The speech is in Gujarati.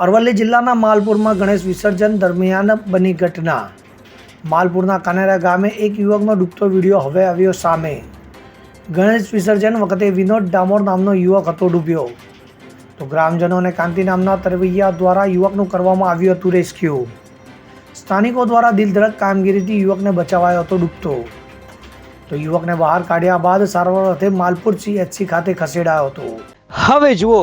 અરવલ્લી જિલ્લાના માલપુરમાં ગણેશ વિસર્જન દરમિયાન બની ઘટના. માલપુરના કાનેરા ગામે એક યુવકનો ડૂબતો વીડિયો હવે આવ્યો સામે. ગણેશ વિસર્જન વખતે વિનોદ ડામોર નામનો યુવક હતો ડૂબ્યો. તો ગ્રામજનો અને કાંતિ નામના તરવૈયા દ્વારા યુવકનું કરવામાં આવ્યું હતું રેસ્ક્યુ. સ્થાનિકો દ્વારા દિલધડક કામગીરીથી યુવકને બચાવાયો હતો ડૂબતો. તો યુવકને બહાર કાઢ્યા બાદ સારવાર અર્થે માલપુર સીએચસી ખાતે ખસેડાયો હતો. હવે જુઓ